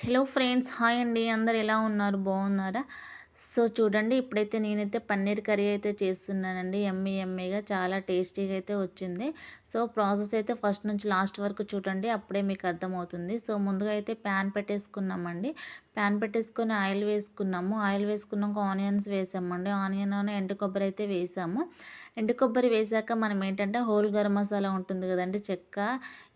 Hello friends hi అండి. అందరు ఎలా ఉన్నారు? బాగున్నారా? సో చూడండి ఇప్పుడైతే నేనైతే పన్నీర్ కర్రీ అయితే చేస్తున్నానండి. ఎమ్మీ ఎమ్మీగా చాలా టేస్టీగా అయితే వచ్చింది. సో ప్రాసెస్ అయితే ఫస్ట్ నుంచి లాస్ట్ వరకు చూడండి అప్పుడే మీకు అర్థమవుతుంది. సో ముందుగా అయితే ప్యాన్ పెట్టేసుకున్నామండి. ప్యాన్ పెట్టేసుకొని ఆయిల్ వేసుకున్నాము. ఆయిల్ వేసుకున్నాక ఆనియన్స్ వేసామండి. ఆనియన్ ఎండు కొబ్బరి అయితే వేసాము. ఎండు కొబ్బరి వేసాక మనం ఏంటంటే హోల్ గరం మసాలా ఉంటుంది కదండి చెక్క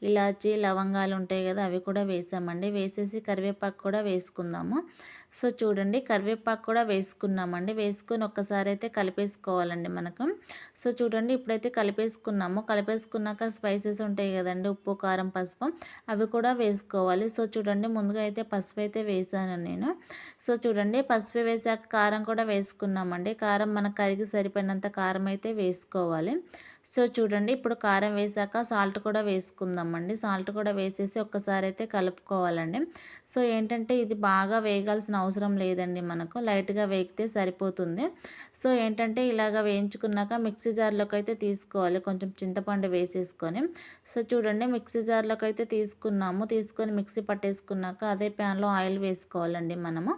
ఇలాచి లవంగాలు ఉంటాయి కదా అవి కూడా వేసామండి. వేసేసి కరివేపాకు కూడా వేసుకుందాము. సో చూడండి కరివేపాకు కూడా వేసుకున్నామండి. వేసుకొని ఒక్కసారి అయితే కలిపేసుకోవాలండి మనకు. సో చూడండి ఇప్పుడైతే కలిపేసుకున్నాము. కలిపేసుకున్నాక స్పైసెస్ ఉంటాయి కదండి ఉప్పు కారం పసుపు అవి కూడా వేసుకోవాలి. సో చూడండి ముందుగా అయితే పసుపు అయితే వేసాను నేను. సో చూడండి పసుపు వేసాక కారం కూడా వేసుకున్నామండి. కారం మన కరిగి సరిపోయినంత కారం అయితే వేసుకోవాలి. సో చూడండి ఇప్పుడు కారం వేసాక సాల్ట్ కూడా వేసుకుందామండి. సాల్ట్ కూడా వేసేసి ఒక్కసారి అయితే కలుపుకోవాలండి. సో ఏంటంటే ఇది బాగా వేగాల్సిన అవసరం లేదండి మనకు. లైట్గా వేగితే సరిపోతుంది. సో ఏంటంటే ఇలాగ వేయించుకున్నాక మిక్సీ జార్లోకి అయితే తీసుకోవాలి. కొంచెం చింతపండు వేసేసుకొని. సో చూడండి మిక్సీ జార్లోకి అయితే తీసుకున్నాము. తీసుకొని మిక్సీ పట్టేసుకున్నాక అదే ప్యాన్లో ఆయిల్ వేసుకోవాలండి మనము.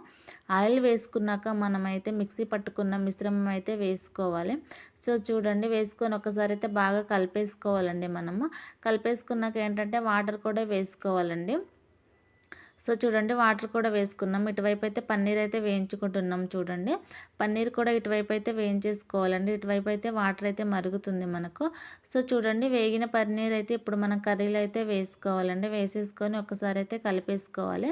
ఆయిల్ వేసుకున్నాక మనమైతే మిక్సీ పట్టుకున్న మిశ్రమం అయితే వేసుకోవాలి. సో చూడండి వేసుకొని ఒకసారి అయితే బాగా కలిపేసుకోవాలండి మనము. కలిపేసుకున్నాక ఏంటంటే వాటర్ కూడా వేసుకోవాలండి. సో చూడండి వాటర్ కూడా వేసుకున్నాం. ఇటువైపు అయితే పన్నీర్ అయితే వేయించుకుంటున్నాం చూడండి. పన్నీర్ కూడా ఇటువైపు అయితే వేయించేసుకోవాలండి. ఇటువైపు అయితే వాటర్ అయితే మరుగుతుంది మనకు. సో చూడండి వేగిన పన్నీర్ అయితే ఇప్పుడు మనం కర్రీలో అయితే వేసుకోవాలండి. వేసేసుకొని ఒకసారి అయితే కలిపేసుకోవాలి.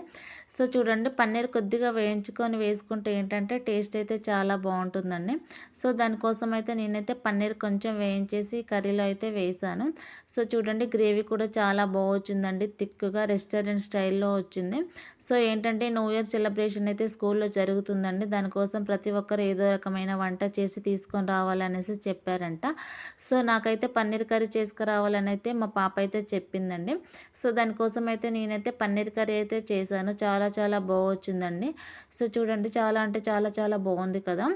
సో చూడండి పన్నీర్ కొద్దిగా వేయించుకొని వేసుకుంటే ఏంటంటే టేస్ట్ అయితే చాలా బాగుంటుందండి. సో దానికోసం అయితే నేనైతే పన్నీర్ కొంచెం వేయించేసి కర్రీలో అయితే వేసాను. సో చూడండి గ్రేవీ కూడా చాలా బాగొచ్చిందండి థిక్గా రెస్టారెంట్ స్టైల్లో వచ్చింది. సో ఏంటంటే న్యూ ఇయర్ సెలబ్రేషన్ అయితే స్కూల్లో జరుగుతుందండి. దానికోసం ప్రతి ఒక్కరు ఏదో రకమైన వంట చేసి తీసుకొని రావాలనేసి చెప్పారంట. సో నాకైతే పన్నీర్ కర్రీ చేసుకురావాలని అయితే మా పాప అయితే చెప్పిందండి. సో దానికోసం అయితే నేనైతే పన్నీర్ కర్రీ అయితే చేశాను. చాలా చాలా బాగొచ్చిందండి. సో చూడండి చాలా అంటే చాలా చాలా బాగుంది కదా.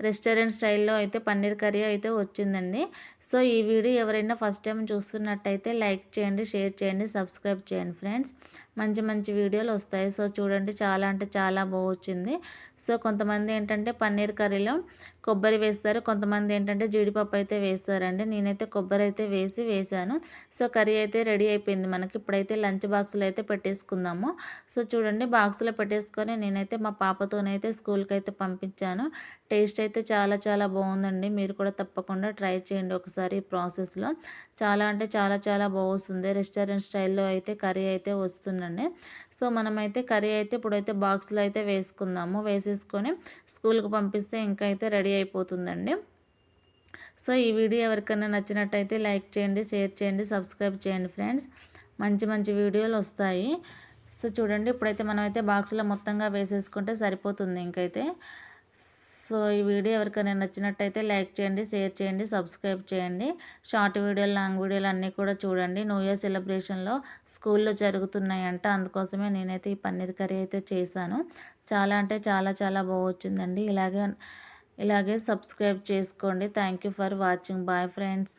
రెస్టారెంట్ స్టైల్లో అయితే పన్నీర్ కర్రీ అయితే వచ్చిందండి. సో ఈ వీడియో ఎవరైనా ఫస్ట్ టైం చూస్తున్నట్టయితే లైక్ చేయండి షేర్ చేయండి సబ్స్క్రైబ్ చేయండి ఫ్రెండ్స్. మంచి మంచి వీడియోలు వస్తాయి. సో చూడండి చాలా అంటే చాలా బాగొచ్చింది సో కొంతమంది ఏంటంటే పన్నీర్ కర్రీలో కొబ్బరి వేస్తారు. కొంతమంది ఏంటంటే జీడిపప్పు అయితే వేస్తారండి. నేనైతే కొబ్బరి అయితే వేసి వేసాను సో కర్రీ అయితే రెడీ అయిపోయింది మనకి. ఇప్పుడైతే లంచ్ బాక్సులు అయితే పెట్టేసుకుందాము. సో చూడండి బాక్స్లో పెట్టేసుకొని నేనైతే మా పాపతోనైతే స్కూల్కి అయితే పంపించాను. టేస్ట్ అయితే చాలా చాలా బాగుందండి. మీరు కూడా తప్పకుండా ట్రై చేయండి ఒకసారి ఈ ప్రాసెస్లో. చాలా అంటే చాలా చాలా బాగుంది రెస్టారెంట్ స్టైల్లో అయితే కర్రీ అయితే వస్తుందండి. సో మనమైతే కర్రీ అయితే ఇప్పుడైతే బాక్స్లో అయితే వేసుకుందాము. వేసేసుకొని స్కూల్కి పంపిస్తే ఇంకా అయితే రెడీ అయిపోతుందండి. సో ఈ వీడియో ఎవరికైనా నచ్చినట్టయితే లైక్ చేయండి షేర్ చేయండి సబ్స్క్రైబ్ చేయండి ఫ్రెండ్స్. మంచి మంచి వీడియోలు వస్తాయి. సో చూడండి ఇప్పుడైతే మనమైతే బాక్స్లో మొత్తంగా వేసేసుకుంటే సరిపోతుంది ఇంకైతే. సో ఈ వీడియో ఎవరికైనా నచ్చినట్టయితే లైక్ చేయండి షేర్ చేయండి సబ్స్క్రైబ్ చేయండి. షార్ట్ వీడియోలు లాంగ్ వీడియోలు అన్నీ కూడా చూడండి. న్యూ ఇయర్ సెలబ్రేషన్లో స్కూల్లో జరుగుతున్నాయంట. అందుకోసమే నేనైతే ఈ పన్నీర్ కర్రీ అయితే చేశాను. చాలా అంటే చాలా చాలా బాగా ఇలాగే ఇలాగే సబ్స్క్రైబ్ చేసుకోండి. Thank you for watching bye friends